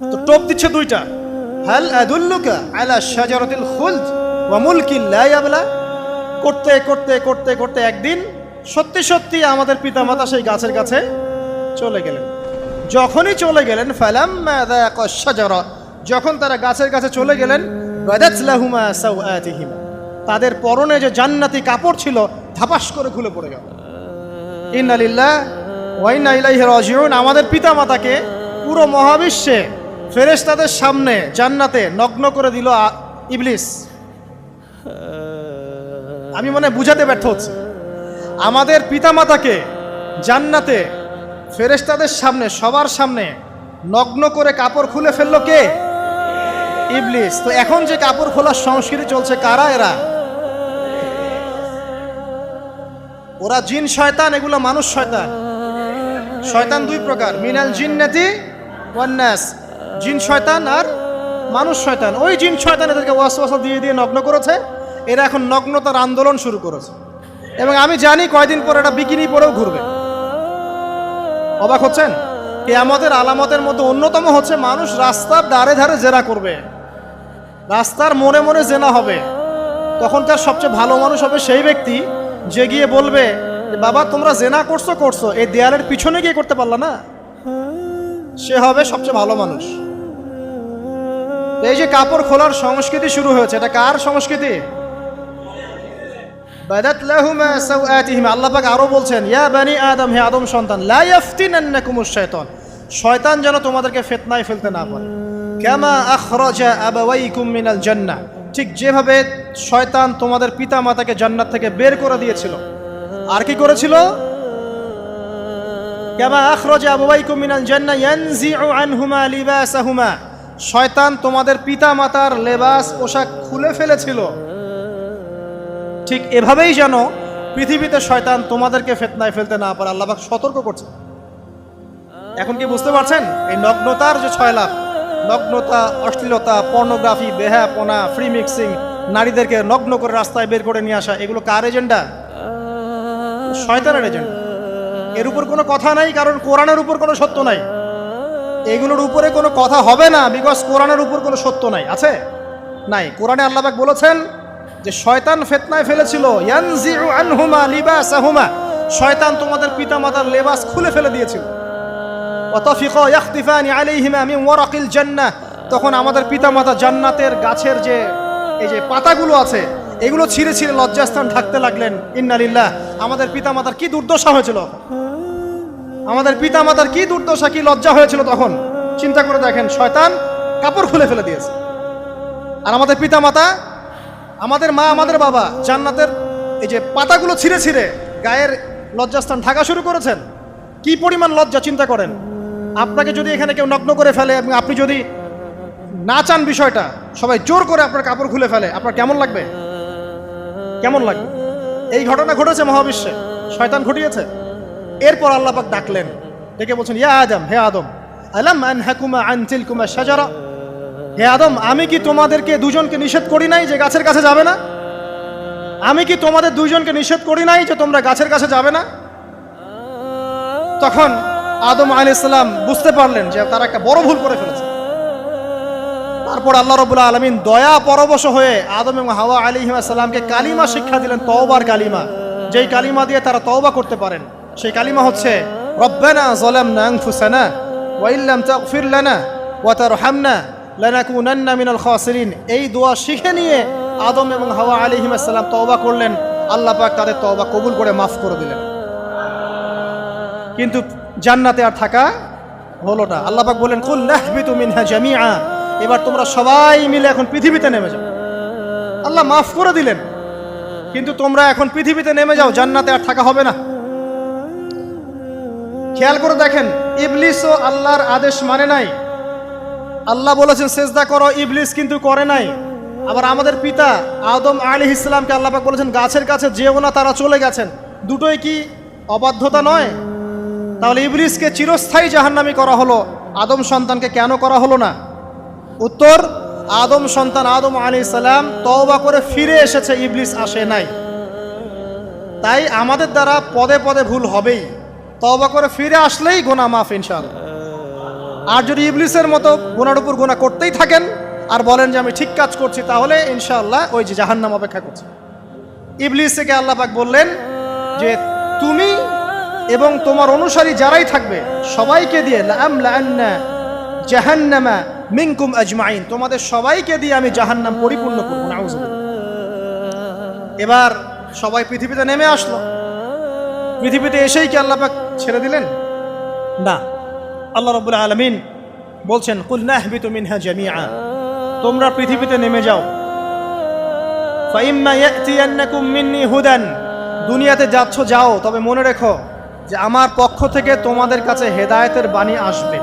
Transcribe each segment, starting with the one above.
তো টোপ দিচ্ছে দুইটা। হাল আদুল্লুকা আলা শাজারাতিল খুলদ ওয়া মুলকিন লা ইয়াবলা। করতে করতে করতে করতে একদিন সত্যি সত্যি আমাদের পিতামাতা সেই গাছের কাছে চলে গেলেন। যখনই চলে গেলেন শাজারা, যখন তারা গাছের কাছে চলে গেলেন লাহুমা তাদের পরনে যে জান্নাতি কাপড় ছিল, ধাপাস করে খুলে পড়ে গেল। ইন্নালিল্লাহ ওয়াইনা ইলাইহি রাজিউন। আমাদের পিতামাতাকে পুরো মহাবিশ্বে ফেরেশতাদের সামনে জান্নাতে নগ্ন করে দিল ইবলিস। আমি মনে বুঝাতে ব্যর্থ হচ্ছে। আমাদের পিতামাতাকে জান্নাতে ফেরেশতাদের সামনে, সবার সামনে নগ্ন করে কাপড় খুলে ফেলল কে? ইবলিস। তো এখন যে কাপড় খোলার সংস্কৃতি চলছে, কারা এরা? ওরা জিন, শয়তান, এগুলো মানুষ, শয়তান। শয়তান দুই প্রকার, মিনাল জিন্নাতি ওয়ান্নাস জিন শয়তান আর মানুষ শয়তান। ওই জিন শয়তান এদেরকে ওয়াসওয়াসা দিয়ে দিয়ে নগ্ন করেছে। এরা এখন নগ্নতার আন্দোলন শুরু করেছে। এবং আমি জানি কয়দিন পর এটা বিকিনি পরেও ঘুরবে। অবাক হচ্ছেন? আমাদের আলামতের মধ্যে অন্যতম হচ্ছে মানুষ রাস্তার ধারে ধারে জেরা করবে। রাস্তার মনে মনে জেনা হবে। তখনকার সবচেয়ে ভালো মানুষ হবে সেই ব্যক্তি যে গিয়ে বলবে, বাবা, তোমরা জেনা করছ করছ। এই দেয়ালের পিছনে গিয়ে করতে পারলা না? সে হবে সবচেয়ে ভালো মানুষ। এই যে কাপড় খোলার সংস্কৃতি শুরু হয়েছে, এটা কার সংস্কৃতি? বাদাত লাহুমা সাওআতিহিম আল্লাহ পাক আরও বলছেন, ইয়া বানি আদম, হে আদম সন্তান, লা ইয়াফতিনান্নাকুমুশ শাইতান, শয়তান যেন তোমাদেরকে ফিতনায় ফেলতে না পারে। কামা আখরাজা আবাওয়াইকুম মিনাল জান্নাহ ঠিক যেভাবে শয়তান তোমাদের পিতা মাতাকে জান্নাত থেকে বের করে দিয়েছিল। আর কি করেছিল? কামা আখরাজা আবাওয়াইকুম মিনাল জান্নাহ ইয়ানজিউ আনহুমা লিবাসাহুমা। শয়তান তোমাদের পিতা মাতার লেবাস, পোশাক খুলে ফেলেছিল। ঠিক এভাবেই যেন পৃথিবীতে শয়তান তোমাদেরকে ফেতনায় ফেলতে না পারে, আল্লাহবাক সতর্ক করছে। এখন কি বুঝতে পারছেন? এই নগ্নতার যে ছয় লাভ, নগ্নতা, অশ্লীলতা পর্নোগ্রাফি বেহাপনা ফ্রি মিক্সিং নারীদেরকে নগ্ন করে রাস্তায় বের করে নিয়ে আসা, এগুলো কার এজেন্ডা শয়তানের এজেন্ডা এর উপর কোনো কথা নাই, কারণ কোরআনের উপর কোনো সত্য নাই। এগুলোর উপরে কোনো কথা হবে না বিকজ কোরআনের উপর কোনো সত্য নাই, আছে? নাই। কোরআনে আল্লাহবাক বলেছেন যে, শয়তান ফেতনায় ফেলেছিল শয়তান তোমাদের পিতামাতার লেবাস খুলে ফেলে দিয়েছিল। তখন আমাদের পিতামাতা জান্নাতের গাছের যে, এই যে পাতাগুলো আছে, এগুলো ছিঁড়ে ছিঁড়ে লজ্জাস্থান ঢাকতে লাগলেন। ইন্নালিল্লাহ, আমাদের পিতামাতার কি দুর্দশা হয়েছিল। আমাদের পিতামাতার কি দুর্দশা, কি লজ্জা হয়েছিল তখন? চিন্তা করে দেখেন, শয়তান কাপড় খুলে ফেলে দিয়েছে। আর আমাদের পিতামাতা, আমাদের মা, আমাদের বাবা জান্নাতের এই যে পাতাগুলো ছিঁড়ে ছিঁড়ে গায়ের লজ্জাস্থান ঢাকা শুরু করেছেন, কি পরিমাণ লজ্জা, চিন্তা করেন? আপনাকে যদি এখানে কেউ নগ্ন করে ফেলে এবং আপনি যদি না চান বিষয়টা, সবাই জোর করে আপনার কাপড় খুলে ফেলে। আপনার কেমন লাগবে? কেমন লাগবে? এই ঘটনা ঘটেছে মহাবিশ্বে। শয়তান ঘটিয়েছে। এরপর আল্লাহ পাক ডাকলেন। ডেকে বলছেন, ইয়া আদম, হে আদম, আলাম আন হাকুমা আন তিলকুমা শাজারা? হে আদম, আমি কি তোমাদেরকে দুজনকে নিষেধ করি নাই যে গাছের কাছে যাবে না? আমি কি তোমাদের দুইজনকে নিষেধ করি নাই যে তোমরা গাছের কাছে যাবে না? তখন আদম আলী ইসলাম বুঝতে পারলেন যে তারা একটা বড় ভুল করে ফেলেছে। তারপর আল্লাহ রবুল্লা আলমিন দয়া পরবশ হয়ে আদম এবং হাওয়া আলী সাল্লামকে কালিমা শিক্ষা দিলেন, তওবার কালিমা। যেই কালিমা দিয়ে তারা তওবা করতে পারেন। সেই কালিমা হচ্ছে, রব্বানা জলামনা আনফুসানা ওয়া ইল্লাম তাগফির লানা ওয়া তারহামনা লানাকুনান্না মিনাল খাসিরিন। এই দোয়া শিখে নিয়ে আদম এবং হাওয়া আলাইহিস সালাম তওবা করলেন। আল্লাহ পাক তাদের তওবা কবুল করে মাফ করে দিলেন। কিন্তু জান্নাতে আর থাকা হলো না। আল্লাহ পাক বলেন কুল নাহবিতু মিনহা জামিআ। এবার তোমরা সবাই মিলে এখন পৃথিবীতে নেমে যাও। আল্লাহ মাফ করে দিলেন। কিন্তু তোমরা এখন পৃথিবীতে নেমে যাও, জান্নাতে আর থাকা হবে না। খেয়াল করে দেখেন, ইবলিসও আল্লাহর আদেশ মানে নাই। আল্লাহ বলেছেন, সেজদা করো, ইবলিস কিন্তু করে নাই। আবার আমাদের পিতা আদম আলী ইসলামকে আল্লাপাক বলেছেন, গাছের কাছে যেও না, তারা চলে গেছেন। দুটোই কি অবাধ্যতা নয়? তাহলে ইবলিসকে চিরস্থায়ী জাহান্নামি করা হলো, আদম সন্তানকে কেন করা হলো না? উত্তর, আদম সন্তান আদম আলী সালাম তওবা করে ফিরে এসেছে, ইবলিস আসে নাই। তাই আমাদের দ্বারা পদে পদে ভুল হবেই। তওবা করে ফিরে আসলেই গোনা মাফ ইনশাআল্লাহ। আর যদি ইবলিসের মতো গোনার উপর গোনা করতেই থাকেন আর বলেন যে আমি ঠিক কাজ করছি, তাহলে ইনশাআল্লাহ ওই যে জাহান্নাম অপেক্ষা করছে। ইবলিস থেকে আল্লাহ পাক বললেন যে তুমি এবং তোমার অনুসারী যারাই থাকবে, সবাইকে দিয়ে জাহান্নামা মিনকুম আজমাইন, তোমাদের সবাইকে দিয়ে আমি জাহান্নাম পরিপূর্ণ করব এবার সবাই পৃথিবীতে নেমে আসলো। পৃথিবীতে এসেই কি আল্লাহ পাক ছেড়ে দিলেন? না। আল্লাহ রব্বুল আলমিন বলছেন, কুল নাহবিতু হ্যাঁ জামিআ। তোমরা পৃথিবীতে নেমে যাও। হুদান। দুনিয়াতে যাচ্ছ, যাও, তবে মনে রেখো যে আমার পক্ষ থেকে তোমাদের কাছে হেদায়েতের বাণী আসবে।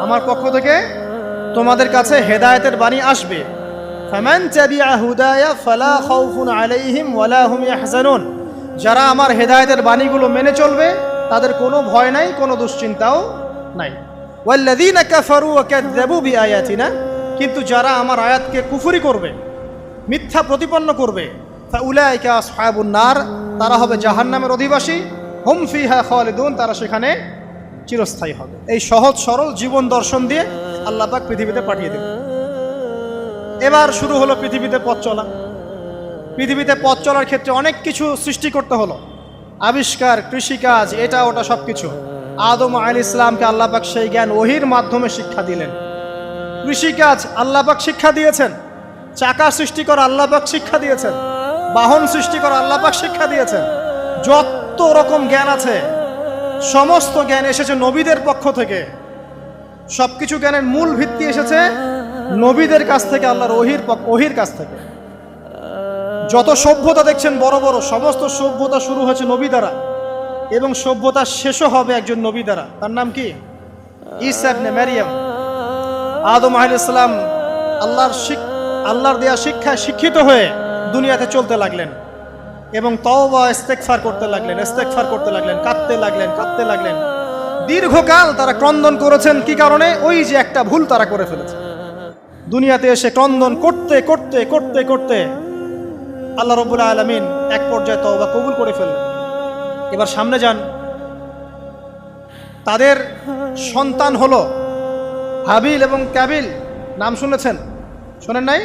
আমার পক্ষ থেকে তোমাদের কাছে হেদায়েতের বাণী আসবে। ফামান তাবিআ হুদায়া ফালা খাউফুন আলাইহিম ওয়ালা ইয়াহজানুন। যারা আমার হেদায়েতের বাণীগুলো মেনে চলবে, তাদের কোনো ভয় নাই, কোনো দুশ্চিন্তাও নাই। ওয়াল্লাযীনা কাফারু ওয়া কাযযাবু বিআয়াতিনা, কিন্তু যারা আমার আয়াতকে কুফরি করবে, মিথ্যা প্রতিপন্ন করবে, ফাউলাইকা আসহাবুন নার, তারা হবে জাহান্নামের অধিবাসী, হুম ফিহা খালিদুন, তারা সেখানে চিরস্থায়ী হবে। এই সহজ সরল জীবন দর্শন দিয়ে আল্লাহ পাক পৃথিবীতে পাঠিয়ে দেবে এবার শুরু হলো পৃথিবীতে পথ চলা। পৃথিবীতে পথ চলার ক্ষেত্রে অনেক কিছু সৃষ্টি করতে হলো। আবিষ্কার, কৃষিকাজ, এটা ওটা সব কিছু আদম আল ইসলামকে আল্লাহ পাক সেই জ্ঞান ওহির মাধ্যমে শিক্ষা দিলেন। কৃষিকাজ আল্লাহ পাক শিক্ষা দিয়েছেন। চাকা সৃষ্টি করা আল্লাহ পাক শিক্ষা দিয়েছেন। বাহন সৃষ্টি করা আল্লাহ পাক শিক্ষা দিয়েছেন। যত রকম জ্ঞান আছে, সমস্ত জ্ঞান এসেছে নবীদের পক্ষ থেকে। সবকিছু জ্ঞানের মূল ভিত্তি এসেছে নবীদের কাছ থেকে, আল্লাহর ওহির ওহির কাছ থেকে। যত সভ্যতা দেখছেন, বড় বড়, সমস্ত সভ্যতা শুরু হয়েছে নবী দ্বারা। এবং সভ্যতা শেষও হবে একজন নবী দ্বারা। তার নাম কি? ইসাবনে আদম আহ ইসলাম আল্লাহর আল্লাহর দেয়া শিক্ষায় শিক্ষিত হয়ে দুনিয়াতে চলতে লাগলেন। এবং তওবা ইস্তেকফার করতে লাগলেন ইস্তেকফার করতে লাগলেন, কাঁদতে লাগলেন কাঁদতে লাগলেন। দীর্ঘকাল তারা ক্রন্দন করেছেন, কি কারণে? ওই যে একটা ভুল তারা করে ফেলেছে। দুনিয়াতে এসে ক্রন্দন করতে করতে করতে করতে আল্লাহ রবুল্লা আলমিন এক পর্যায়ে তওবা কবুল করে ফেললেন। এবার সামনে যান। তাদের সন্তান হলো হাবিল এবং ক্যাবিল। নাম শুনেছেন? শোনেন নাই?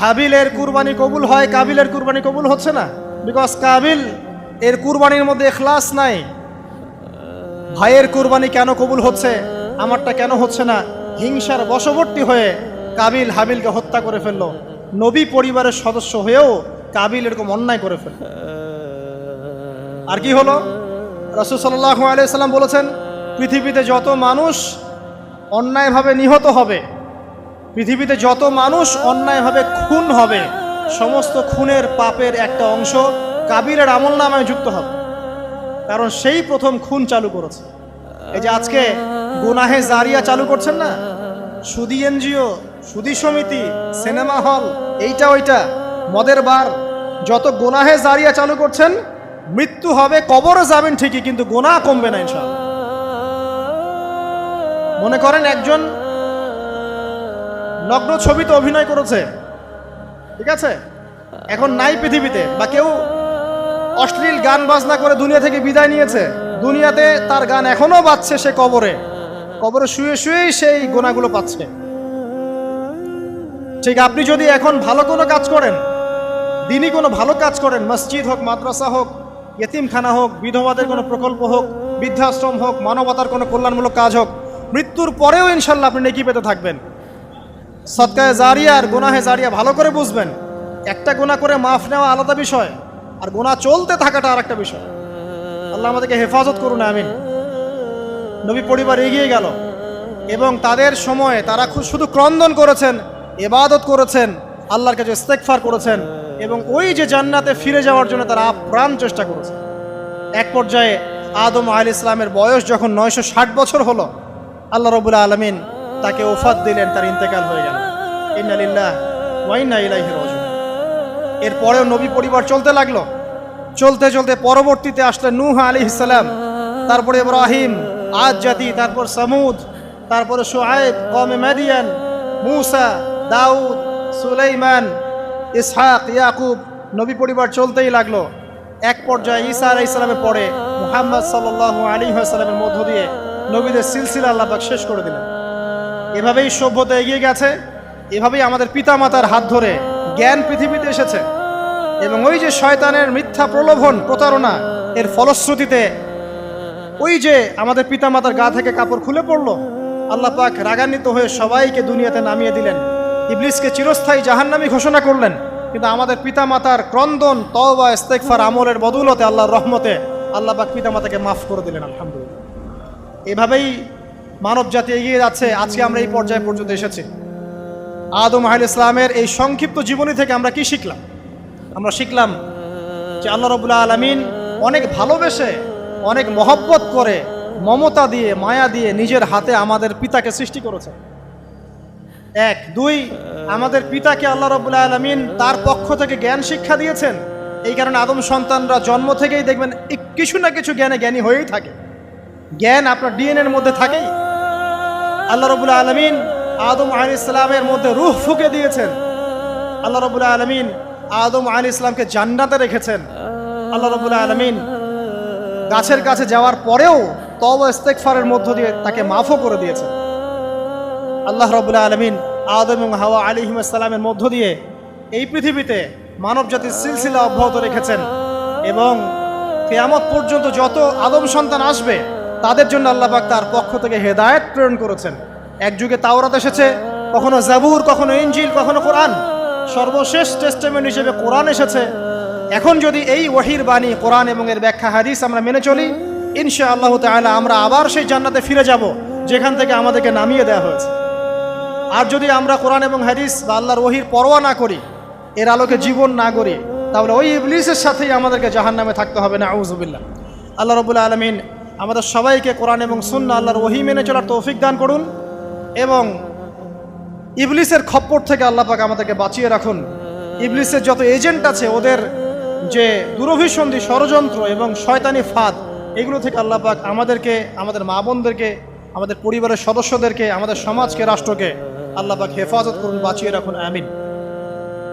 হাবিলের কুরবানি কবুল হয় কাবিলের কুরবানি কবুল হচ্ছে না। বিকজ কাবিল এর কুরবানির মধ্যে এখলাস নাই। ভাইয়ের কুরবানি কেন কবুল হচ্ছে? আমারটা কেন হচ্ছে না? হিংসার বশবর্তী হয়ে কাবিল হাবিলকে হত্যা করে ফেলল। নবী পরিবারের সদস্য হয়েও কাবিল এরকম অন্যায় করে ফেলল আর কি হলো? রসুল সাল্লাহ আলাইসাল্লাম বলেছেন, পৃথিবীতে যত মানুষ অন্যায়ভাবে নিহত হবে, পৃথিবীতে যত মানুষ অন্যায়ভাবে খুন হবে, সমস্ত খুনের পাপের একটা অংশ কাবিলের আমল নামায় যুক্ত হবে। কারণ সেই প্রথম খুন চালু করেছে। এই যে আজকে গুনাহে জারিয়া চালু করছেন না? সুদি এনজিও সুদি সমিতি, সিনেমা হল, এইটা ওইটা। মদের বার, যত গোনাহে জারিয়া চালু করছেন, মৃত্যু হবে, কবরে যাবেন ঠিকই, কিন্তু গোনা কমবে না ইনশাআল্লাহ। মনে করেন একজন নগ্ন ছবিতে অভিনয় করেছে, ঠিক আছে? এখন নাই পৃথিবীতে, বা কেউ অশ্লীল গান বাজনা করে দুনিয়া থেকে বিদায় নিয়েছে, দুনিয়াতে তার গান এখনও বাজছে সে কবরে। কবরে শুয়ে শুয়েই সেই গোনাগুলো পাচ্ছে। ঠিক, আপনি যদি এখন ভালো কোনো কাজ করেন, দিনই কোনো ভালো কাজ করেন, মসজিদ হোক, মাদ্রাসা হোক এতিমখানা হোক, বিধবাদের কোনো প্রকল্প হোক, বৃদ্ধাশ্রম হোক, মানবতার কোনো কল্যাণমূলক কাজ হোক, মৃত্যুর পরেও ইনশাল্লাহ আপনি নেকি পেতে থাকবেন। সৎকায় জারিয়া আর গোনাহে জারিয়া ভালো করে বুঝবেন, একটা গোনা করে মাফ নেওয়া আলাদা বিষয়, আর গোনা চলতে থাকাটা আর একটা বিষয়। আল্লাহ আমাদেরকে হেফাজত করুন, আমিন। নবী পরিবার এগিয়ে গেল, এবং তাদের সময়ে তারা শুধু ক্রন্দন করেছেন এবাদত করেছেন, আল্লাহর কাছে ইস্তেকফার করেছেন এবং ওই যে জান্নাতে ফিরে যাওয়ার জন্য তারা আপ্রাণ চেষ্টা করেছে। এক পর্যায়ে আদম আল ইসলামের বয়স যখন নয়শো ষাট বছর হলো, আল্লাহ রবুল্লা আলমিন তাকে ওফাত দিলেন, তার ইন্তেকাল হয়ে গেল। ইন্নালিল্লাহ এরপরেও নবী পরিবার চলতে লাগল। চলতে চলতে পরবর্তীতে আসলেন নূহ আলী ইসলাম তারপরে ইব্রাহিম, আজ জাতি, তারপর সামুদ, তারপরে সোহাইব কমে মাদিয়ান, মুসা দাউদ, সুলাইমান, ইসহাক, ইয়াকুব, নবী পরিবার চলতেই লাগল। এক পর্যায়ে ঈসা আলাই ইসলামের পরে মুহাম্মদ সাল্লাহ আলী সাল্লামের মধ্য দিয়ে নবীদের সিলসিলা আল্লাহ পাক শেষ করে দিলেন। এভাবেই সভ্যতা এগিয়ে গেছে, এভাবেই আমাদের পিতামাতার হাত ধরে জ্ঞান পৃথিবীতে এসেছে এবং ওই যে শয়তানের মিথ্যা প্রলোভন প্রতারণা এর ফলশ্রুতিতে ওই যে আমাদের পিতামাতার গা থেকে কাপড় খুলে পড়ল, আল্লাহ পাক রাগান্বিত হয়ে সবাইকে দুনিয়াতে নামিয়ে দিলেন। ইবলিসকে চিরস্থায়ী জাহান্নামী ঘোষণা করলেন। কিন্তু আমাদের পিতামাতার ক্রন্দন, তওবা, ইস্তেগফার, আমলের বদৌলতে আল্লাহর রহমতে আল্লাহ পাক পিতামাতাকে মাফ করে দিলেন, আলহামদুলিল্লাহ। এভাবেই মানব জাতি এগিয়ে যাচ্ছে। আজকে আমরা এই পর্যায়ে পর্যন্ত এসেছি। আদম আহ ইসলামের এই সংক্ষিপ্ত জীবনী থেকে আমরা কি শিখলাম? আমরা শিখলাম যে আল্লাহ রবুল্লাহ আলমিন অনেক ভালোবেসে, অনেক মহব্বত করে মমতা দিয়ে, মায়া দিয়ে নিজের হাতে আমাদের পিতাকে সৃষ্টি করেছে এক, দুই, আমাদের পিতাকে আল্লাহ রবুল্লাহ আলমিন তার পক্ষ থেকে জ্ঞান শিক্ষা দিয়েছেন। এই কারণে আদম সন্তানরা জন্ম থেকেই দেখবেন কিছু না কিছু জ্ঞানে জ্ঞানী হয়েই থাকে। জ্ঞান আপনার ডিএনএর মধ্যে থাকেই। আল্লাহ রবুল্লাহ আলমিন আদম আলী ইসলামের মধ্যে রুহ ফুকে দিয়েছেন। আল্লাহ রবুল্লাহ আলমিন আদম আলী ইসলামকে জান্নাতে রেখেছেন। আল্লাহ রবুল্লাহ আলমিন গাছের কাছে যাওয়ার পরেও তব ইস্তেকফারের মধ্য দিয়ে তাকে মাফও করে দিয়েছেন। আল্লাহ রবুল্লাহ আলমিন আদম এবং হাওয়া আলী ইসলামের মধ্য দিয়ে এই পৃথিবীতে মানব জাতির সিলসিলা অব্যাহত রেখেছেন এবং কেয়ামত পর্যন্ত যত আদম সন্তান আসবে, তাদের জন্য আল্লাহ পাক তার পক্ষ থেকে হেদায়েত প্রেরণ করেছেন। এক যুগে তাওরাত এসেছে, কখনো জাবুর, কখনো ইঞ্জিল কখনো কোরআন। সর্বশেষ টেস্টেমেন্ট হিসেবে কোরআন এসেছে। এখন যদি এই ওয়াহির বাণী, কোরআন এবং এর ব্যাখ্যা হাদিস আমরা মেনে চলি ইনশা আল্লাহ তাআলা আমরা আবার সেই জান্নাতে ফিরে যাব, যেখান থেকে আমাদেরকে নামিয়ে দেওয়া হয়েছে। আর যদি আমরা কোরআন এবং হাদিস বা আল্লাহর ওহির পরোয়া না করি, এর আলোকে জীবন না করি তাহলে ওই ইবলিসের সাথেই আমাদেরকে জাহান নামে থাকতে হবে না আউজুবিল্লাহ আল্লাহ রবুল্লা আলমিন আমাদের সবাইকে কোরআন এবং সুন্না আল্লাহর ওহি মেনে চলার তৌফিক দান করুন এবং ইবলিসের খপ্পর থেকে আল্লাহ পাক আমাদেরকে বাঁচিয়ে রাখুন। ইবলিসের যত এজেন্ট আছে, ওদের যে দুরভিসন্ধি, ষড়যন্ত্র এবং শয়তানি ফাঁদ, এগুলো থেকে আল্লাহ পাক আমাদেরকে, আমাদের মা বোনদেরকে, আমাদের পরিবারের সদস্যদেরকে, আমাদের সমাজকে, রাষ্ট্রকে আল্লাহ পাক হেফাজত করুন বাঁচিয়ে রাখুন আমিন।